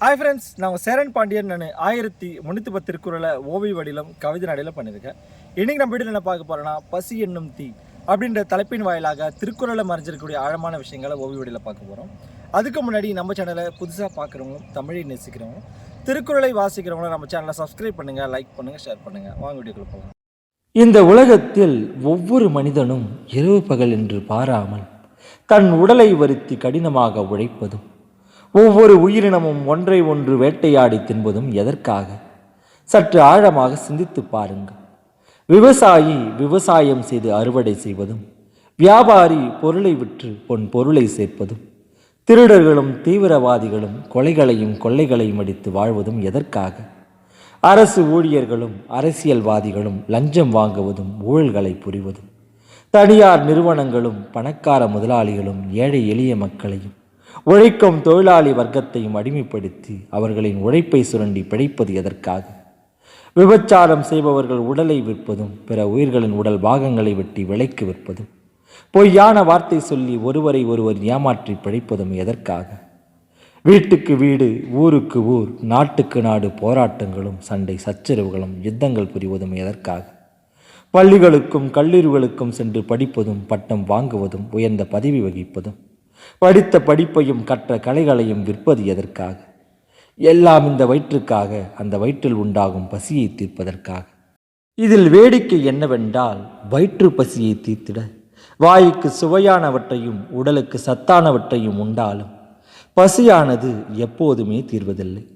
Hi friends நான் சேரன் பாண்டியன். நான் ஆயிரத்தி முந்நூற்றி பத்து திருக்குறளை ஓவிய வடிலம் கவிதை நடையில் பண்ணியிருக்கேன் இன்றைக்கி நம்ம வீட்டில் என்ன பார்க்க போகிறோன்னா பசி என்னும் தீ அப்படின்ற தலைப்பின் வாயிலாக திருக்குறளை மறைஞ்சிருக்கக்கூடிய ஆழமான விஷயங்களை ஓவிய வடியில் பார்க்க போகிறோம் அதுக்கு முன்னாடி நம்ம சேனலை புதுசாக பார்க்குறவங்களும் தமிழை நேசிக்கிறவங்க திருக்குறளை வாசிக்கிறவங்களும் நம்ம சேனலை சப்ஸ்கிரைப் பண்ணுங்கள் லைக் பண்ணுங்கள் ஷேர் பண்ணுங்கள் வாங்க வீடியோக்குள்ள போகலாம். இந்த உலகத்தில் ஒவ்வொரு மனிதனும் இரவு பகல் என்று பாராமல் தன் உடலை வருத்தி கடினமாக உழைப்பதும் ஒவ்வொரு உயிரினமும் ஒன்றை ஒன்று வேட்டையாடி தின்பதும் எதற்காக? சற்று ஆழமாக சிந்தித்து பாருங்கள். விவசாயி விவசாயம் செய்து அறுவடை செய்வதும் வியாபாரி பொருளை விற்று பொன் பொருளை சேர்ப்பதும் திருடர்களும் தீவிரவாதிகளும் கொலைகளையும் கொள்ளைகளையும் அடித்து வாழ்வதும் எதற்காக? அரசு ஊழியர்களும் அரசியல்வாதிகளும் லஞ்சம் வாங்குவதும் ஊழல்களை புரிவதும் தனியார் நிறுவனங்களும் பணக்கார முதலாளிகளும் ஏழை எளிய மக்களையும் உழைக்கும் தொழிலாளி வர்க்கத்தையும் அடிமைப்படுத்தி அவர்களின் உழைப்பை சுரண்டி பிழைப்பது எதற்காக? விபச்சாரம் செய்பவர்கள் உடலை விற்பதும் பிற உயிர்களின் உடல் பாகங்களை வெட்டி விலைக்கு விற்பதும் பொய்யான வார்த்தை சொல்லி ஒருவரை ஒருவர் ஏமாற்றி பிழைப்பதும் எதற்காக? வீட்டுக்கு வீடு ஊருக்கு ஊர் நாட்டுக்கு நாடு போராட்டங்களும் சண்டை சச்சரவுகளும் யுத்தங்கள் புரிவதும் எதற்காக? பள்ளிகளுக்கும் கல்லூரிகளுக்கும் சென்று படிப்பதும் பட்டம் வாங்குவதும் உயர்ந்த பதவி வகிப்பதும் படித்த படிப்பையும் கற்ற கலைகளையும் விற்பது எதற்காக? எல்லாம் இந்த வயிற்றுக்காக அந்த வயிற்றில் உண்டாகும் பசியை தீர்ப்பதற்காக. இதில் வேடிக்கை என்னவென்றால் வயிற்று பசியை தீர்த்திட. வாய்க்கு சுவையானவற்றையும் உடலுக்கு சத்தானவற்றையும் உண்டாலும் பசியானது எப்போதுமே தீர்வதில்லை.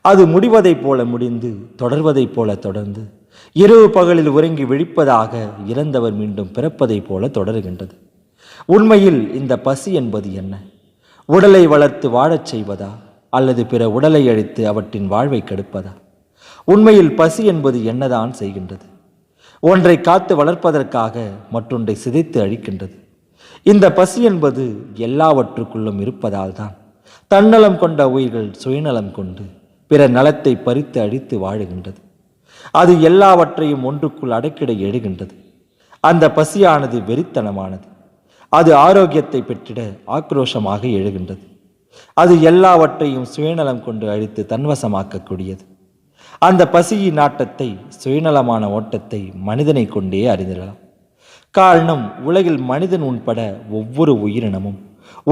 அது முடிவதைப் போல முடிந்து தொடர்வதைப் போல தொடர்ந்து இரவு பகலில் உறங்கி விழிப்பதாக இறந்தவர் மீண்டும் பிறப்பதைப் போல தொடருகின்றது. உண்மையில் இந்த பசி என்பது என்ன? உடலை வளர்த்து வாழச் செய்வதா? அல்லது பிற உடலை அழித்து அவற்றின் வாழ்வை கெடுப்பதா? உண்மையில் பசி என்பது என்னதான் செய்கின்றது? ஒன்றை காத்து வளர்ப்பதற்காக மற்றொன்றை சிதைத்து அழிக்கின்றது. இந்த பசி என்பது எல்லாவற்றுக்குள்ளும் இருப்பதால் தான். தன்னலம் கொண்ட உயிர்கள் சுயநலம் கொண்டு பிற நலத்தை பறித்து அழித்து வாழுகின்றது. அது எல்லாவற்றையும் ஒன்றுக்குள் அடக்கிட எழுகின்றது அந்த பசியானது வெறித்தனமானது. அது ஆரோக்கியத்தை பெற்றிட ஆக்ரோஷமாக எழுகின்றது. அது எல்லாவற்றையும் சுயநலம் கொண்டு அழித்து தன்வசமாக்கக்கூடியது. அந்த பசியின் நாட்டத்தை சுயநலமான ஓட்டத்தை மனிதனை கொண்டே அறிந்திடலாம். காரணம் உலகில் மனிதன் உட்பட ஒவ்வொரு உயிரினமும்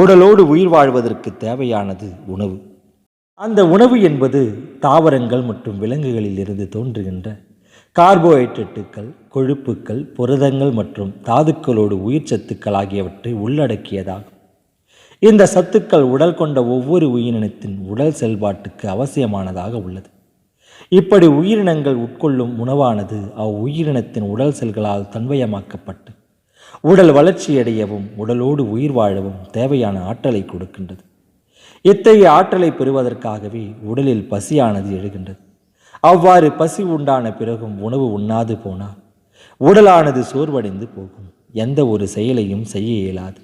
உடலோடு உயிர் வாழ்வதற்கு தேவையானது உணவு. அந்த உணவு என்பது தாவரங்கள் மற்றும் விலங்குகளில் இருந்து தோன்றுகின்ற கார்போஹைட்ரேட்டுகள் கொழுப்புக்கள் புரதங்கள் மற்றும் தாதுக்களோடு உயிர் சத்துக்கள் ஆகியவற்றை உள்ளடக்கியதாகும். இந்த சத்துக்கள் உடல் கொண்ட ஒவ்வொரு உயிரினத்தின் உடல் செயல்பாட்டுக்கு அவசியமானதாக உள்ளது. இப்படி உயிரினங்கள் உட்கொள்ளும் உணவானது அவ்வுயிரினத்தின் உடல் செல்களால் தன்வயமாக்கப்பட்டு உடல் வளர்ச்சியடையவும் உடலோடு உயிர் வாழவும் தேவையான ஆற்றலை கொடுக்கின்றது. இத்தகைய ஆற்றலை பெறுவதற்காகவே உடலில் பசியானது எழுகின்றது. அவ்வாறு பசி உண்டான பிறகும் உணவு உண்ணாது போனால் உடலானது சோர்வடைந்து போகும். எந்த ஒரு செயலையும் செய்ய இயலாது.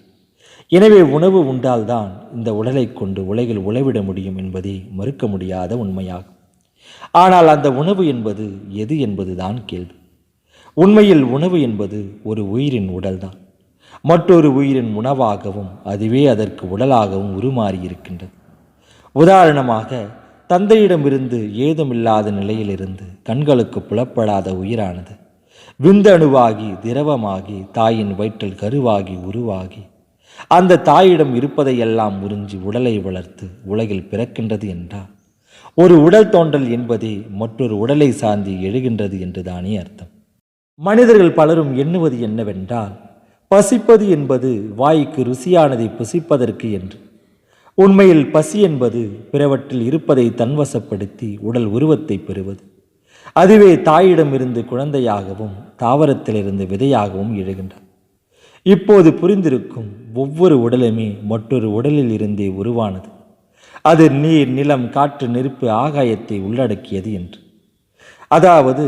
எனவே உணவு உண்டால்தான் இந்த உடலை கொண்டு உலகில் உழவிட முடியும் என்பதே மறுக்க முடியாத உண்மையாகும். ஆனால் அந்த உணவு என்பது எது என்பதுதான் கேள்வி. உண்மையில் உணவு என்பது ஒரு உயிரின் உடல்தான். மற்றொரு உயிரின் உணவாகவும் அதுவே அதற்கு உடலாகவும் உருமாறி இருக்கின்றது உதாரணமாக தந்தையிடமிருந்து ஏதுமில்லாத நிலையிலிருந்து கண்களுக்கு புலப்படாத உயிரானது. விந்தணுவாகி திரவமாகி தாயின் வயிற்றில் கருவாகி உருவாகி அந்த தாயிடம் இருப்பதையெல்லாம் உறிஞ்சி உடலை வளர்த்து உலகில் பிறக்கின்றது என்றால் ஒரு உடல் தோன்றல் என்பதே மற்றொரு உடலை சார்ந்து எழுகின்றது என்றுதானே அர்த்தம். மனிதர்கள் பலரும் எண்ணுவது என்னவென்றால் பசிப்பது என்பது வாய்க்கு ருசியானதை புசிப்பதற்கு என்று. உண்மையில் பசி என்பது பிறவற்றில் இருப்பதை தன்வசப்படுத்தி உடல் உருவத்தை பெறுவது. அதுவே தாயிடமிருந்து குழந்தையாகவும் தாவரத்திலிருந்து விதையாகவும் எழுகின்றது இப்போது புரிந்திருக்கும் ஒவ்வொரு உடலுமே மற்றொரு உடலில் இருந்தே உருவானது. அது நீர் நிலம் காற்று நெருப்பு ஆகாயத்தை உள்ளடக்கியது என்று. அதாவது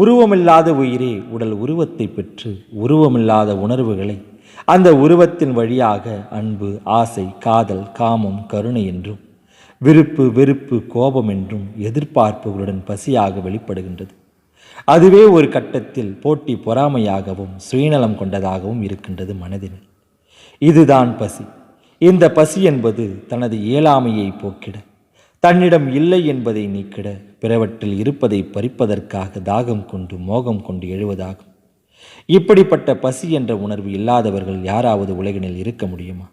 உருவமில்லாத உயிரே உடல் உருவத்தை பெற்று உருவமில்லாத உணர்வுகளை அந்த உருவத்தின் வழியாக அன்பு ஆசை காதல் காமம் கருணை என்றும் விருப்பு வெறுப்பு கோபம் என்றும் எதிர்பார்ப்புகளுடன் பசியாக வெளிப்படுகின்றது. அதுவே ஒரு கட்டத்தில் போட்டி பொறாமையாகவும் சுயநலம் கொண்டதாகவும் இருக்கின்றது மனதில். இதுதான் பசி. இந்த பசி என்பது தனது இயலாமையை போக்கிட தன்னிடம் இல்லை என்பதை நீக்கிட பிறவற்றில் இருப்பதை பறிப்பதற்காக தாகம் கொண்டு மோகம் கொண்டு எழுவதாகும். இப்படிப்பட்ட பசி என்ற உணர்வு இல்லாதவர்கள் யாராவது உலகினில் இருக்க முடியுமா?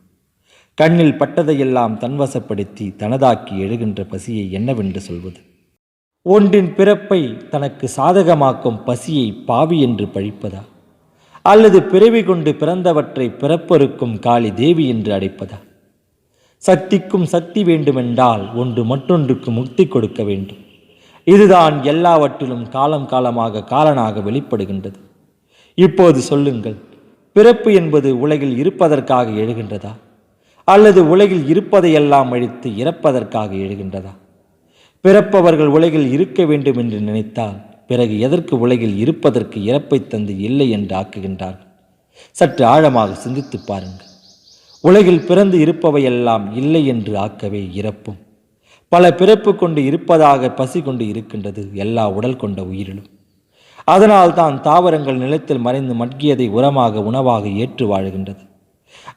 கண்ணில் பட்டதையெல்லாம் தன்வசப்படுத்தி தனதாக்கி எழுகின்ற பசியை என்னவென்று சொல்வது? ஒன்றின் பிறப்பை தனக்கு சாதகமாக்கும் பசியை பாவி என்று பழிப்பதா? அல்லது பிறவி கொண்டு பிறந்தவற்றை பிறப்பறுக்கும் காளி தேவி என்று அழைப்பதா? சக்திக்கும் சக்தி வேண்டுமென்றால் ஒன்று மற்றொன்றுக்கு முக்தி கொடுக்க வேண்டும். இதுதான் எல்லாவற்றிலும் காலம் காலமாக காலனாக வெளிப்படுகின்றது. இப்போது சொல்லுங்கள் பிறப்பு என்பது உலகில் இருப்பதற்காக எழுகின்றதா? அல்லது உலகில் இருப்பதையெல்லாம் அழித்து இறப்பதற்காக எழுகின்றதா? பிறப்பவர்கள் உலகில் இருக்க வேண்டும் என்று நினைத்தால் பிறகு எதற்கு உலகில் இருப்பதற்கு இறப்பை தந்து இல்லை என்று ஆக்குகின்றார்கள்? சற்று ஆழமாக சிந்தித்து பாருங்கள். உலகில் பிறந்து இருப்பவையெல்லாம் இல்லை என்று ஆக்கவே இறப்பும். பல பிறப்பு கொண்டு இருப்பதாக பசி கொண்டு இருக்கின்றது எல்லா உடல் கொண்ட உயிரிலும். அதனால் தான் தாவரங்கள் நிலத்தில் மறைந்து மட்கியதை உரமாக உணவாக ஏற்று வாழுகின்றது.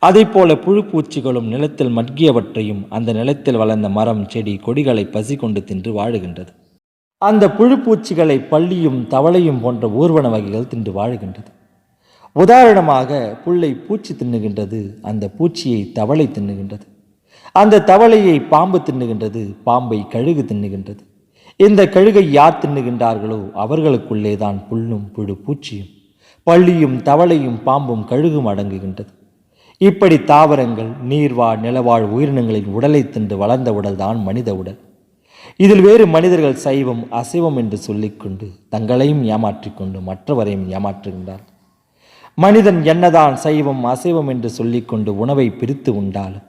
அதைப்போல புழு பூச்சிகளும் நிலத்தில் மட்கியவற்றையும் அந்த நிலத்தில் வளர்ந்த மரம் செடி கொடிகளை பசி கொண்டு தின்று வாழுகின்றது. அந்த புழு பூச்சிகளை பள்ளியும் தவளையும் போன்ற ஊர்வன வகைகள் தின்று வாழுகின்றது. உதாரணமாக புல்லை பூச்சி தின்னுகின்றது அந்த பூச்சியை தவளை தின்னுகின்றது. அந்த தவளையை பாம்பு தின்னுகின்றது பாம்பை கழுகு தின்னுகின்றது. இந்த கழுகை யார் தின்னுகின்றார்களோ அவர்களுக்குள்ளே தான் புல்லும் புழு பூச்சியும் பள்ளியும் தவளையும் பாம்பும் கழுகும் அடங்குகின்றது. இப்படி தாவரங்கள் நீர்வாழ் நிலவாழ் உயிரினங்களின் உடலை தின்று வளர்ந்த உடல்தான் மனித உடல். இதில் வேறு மனிதர்கள் சைவம் அசைவம் என்று சொல்லிக்கொண்டு தங்களையும் ஏமாற்றிக்கொண்டு மற்றவரையும் ஏமாற்றுகின்றார் மனிதன் என்னதான் சைவம் அசைவம் என்று சொல்லிக்கொண்டு உணவை பிரித்து உண்டாலும்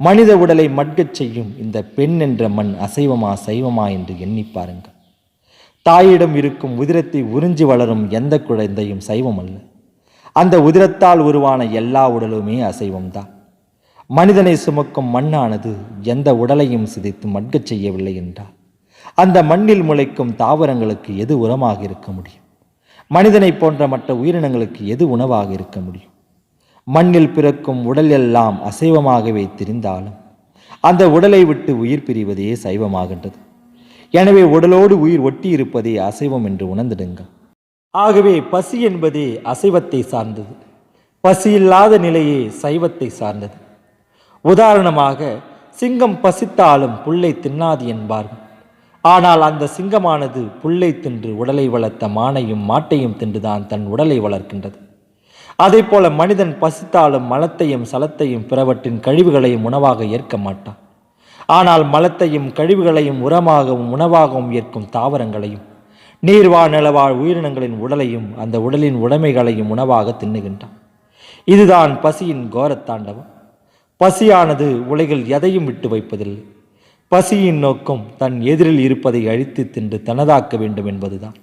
மனித உடலை மட்கச் செய்யும் இந்த பெண் என்ற மண் அசைவமா சைவமா என்று எண்ணி பாருங்கள். தாயிடம் இருக்கும் உதிரத்தை உறிஞ்சி வளரும் எந்த குழந்தையும் சைவம் அல்ல. அந்த உதிரத்தால் உருவான எல்லா உடலுமே அசைவம்தான். மனிதனை சுமக்கும் மண்ணானது எந்த உடலையும் சிதைத்து மட்கச் செய்யவில்லை என்றால் அந்த மண்ணில் முளைக்கும் தாவரங்களுக்கு எது உரமாக இருக்க முடியும்? மனிதனைப் போன்ற மற்ற உயிரினங்களுக்கு எது உணவாக இருக்க முடியும்? மண்ணில் பிறக்கும் உடல் எல்லாம் அசைவமாகவே திரிந்தாலும் அந்த உடலை விட்டு உயிர் பிரிவதே சைவமாகின்றது. எனவே உடலோடு உயிர் ஒட்டி இருப்பதே அசைவம் என்று உணர்ந்திடுங்கள். ஆகவே பசி என்பதே அசைவத்தை சார்ந்தது. பசி இல்லாத நிலையே சைவத்தை சார்ந்தது. உதாரணமாக சிங்கம் பசித்தாலும் புல்லை தின்னாது என்பார்கள். ஆனால் அந்த சிங்கமானது புல்லை தின்று உடலை வளர்த்த மானையும் மாட்டையும் தின்றுதான் தன் உடலை வளர்க்கின்றது. அதேபோல மனிதன் பசித்தாலும் மலத்தையும் சலத்தையும் பிறவற்றின் கழிவுகளையும் உணவாக ஏற்க மாட்டான். ஆனால் மலத்தையும் கழிவுகளையும் உரமாகவும் உணவாகவும் ஏற்கும் தாவரங்களையும் நீர்வாழ் நிலவாழ் உயிரினங்களின் உடலையும் அந்த உடலின் உடைமைகளையும் உணவாக தின்னுகின்றான். இதுதான் பசியின் கோரத்தாண்டவம் பசியானது உலகில் எதையும் விட்டு வைப்பதில்லை. பசியின் நோக்கம் தன் எதிரில் இருப்பதை அழித்து தின்று தனதாக்க வேண்டும் என்பதுதான்.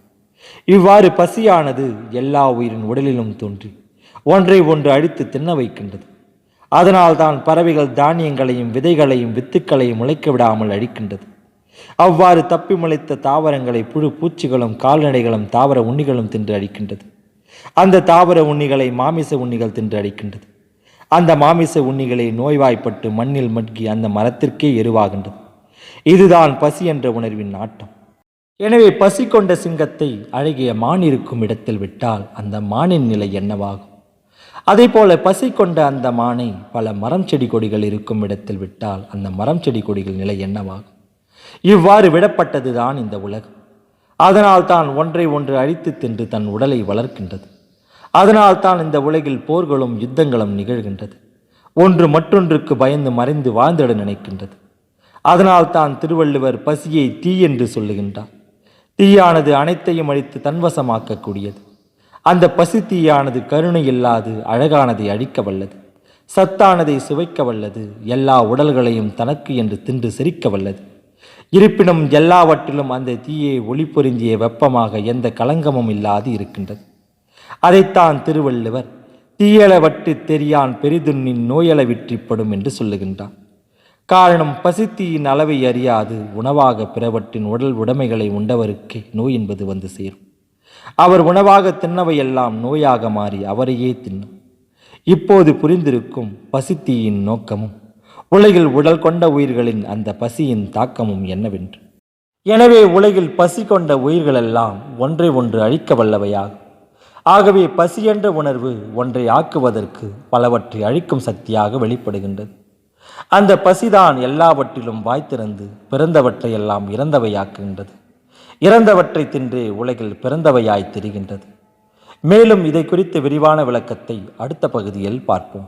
இவ்வாறு பசியானது எல்லா உயிரின் உடலிலும் தோன்றி ஒன்றை ஒன்று அழித்து தின்ன வைக்கின்றது. அதனால்தான் பறவைகள் தானியங்களையும் விதைகளையும் வித்துக்களையும் முளைக்க விடாமல் அழிக்கின்றது. அவ்வாறு தப்பி முளைத்த தாவரங்களை புழு பூச்சிகளும் கால்நடைகளும் தாவர உண்ணிகளும் தின்று அழிக்கின்றது. அந்த தாவர உண்ணிகளை மாமிச உண்ணிகள் தின்று அழிக்கின்றது. அந்த மாமிச உண்ணிகளை நோய்வாய்ப்பட்டு மண்ணில் மட்கி அந்த மரத்திற்கே எருவாகின்றது. இதுதான் பசி என்ற உணர்வின் நாட்டம். எனவே பசி கொண்ட சிங்கத்தை அழகிய மான் இருக்கும் இடத்தில் விட்டால் அந்த மானின் நிலை என்னவாகும்? அதேபோல பசி கொண்ட அந்த மானை பல மரம் செடி கொடிகள் இருக்கும் இடத்தில் விட்டால் அந்த மரம் செடி கொடிகள் நிலை என்னவாகும்? இவ்வாறு விடப்பட்டதுதான் இந்த உலகம். அதனால் தான் ஒன்றை ஒன்று அழித்து தின்று தன் உடலை வளர்க்கின்றது. அதனால் தான் இந்த உலகில் போர்களும் யுத்தங்களும் நிகழ்கின்றது. ஒன்று மற்றொன்றுக்கு பயந்து மறைந்து வாழ்ந்திட நினைக்கின்றது. அதனால் தான் திருவள்ளுவர் பசியை தீ என்று சொல்லுகின்றார். தீயானது அனைத்தையும் அழித்து தன்வசமாக்கக்கூடியது. அந்த பசித்தீயானது கருணை இல்லாது அழகானதை அழிக்க வல்லது. சத்தானதை சுவைக்க வல்லது. எல்லா உடல்களையும் தனக்கு என்று தின்று சிரிக்க வல்லது. இருப்பினும் எல்லாவற்றிலும் அந்த தீயை ஒளி பொருந்திய வெப்பமாக எந்த களங்கமும் இல்லாது இருக்கின்றது. அதைத்தான் திருவள்ளுவர் தீயளவற்று தெரியான் பெரிதுண்ணின் நோயள விற்றிப்படும் என்று சொல்லுகின்றார். காரணம் பசித்தியின் அளவை அறியாது உணவாக பிறவற்றின் உடல் உடைமைகளை உண்டவருக்கே நோய் என்பது வந்து சேரும். அவர் உணவாக தின்னவையெல்லாம் நோயாக மாறி அவரையே தின்னும். இப்போது புரிந்திருக்கும் பசித்தீயின் நோக்கமும் உலகில் உடல் கொண்ட உயிர்களின் அந்த பசியின் தாக்கமும் என்னவென்று. எனவே உலகில் பசி கொண்ட உயிர்களெல்லாம் ஒன்றை ஒன்று அழிக்க வல்லவையாகும். ஆகவே பசி என்ற உணர்வு ஒன்றை ஆக்குவதற்கு பலவற்றை அழிக்கும் சக்தியாக வெளிப்படுகின்றது. அந்த பசிதான் எல்லாவற்றிலும் வாய்த்திறந்து பிறந்தவற்றை எல்லாம் இறந்தவையாக்குகின்றது. இறந்தவற்றை தின்று உலகில் பிறந்தவையாய் தெரிகின்றது. மேலும் இதை குறித்து விரிவான விளக்கத்தை அடுத்த பகுதியில் பார்ப்போம்.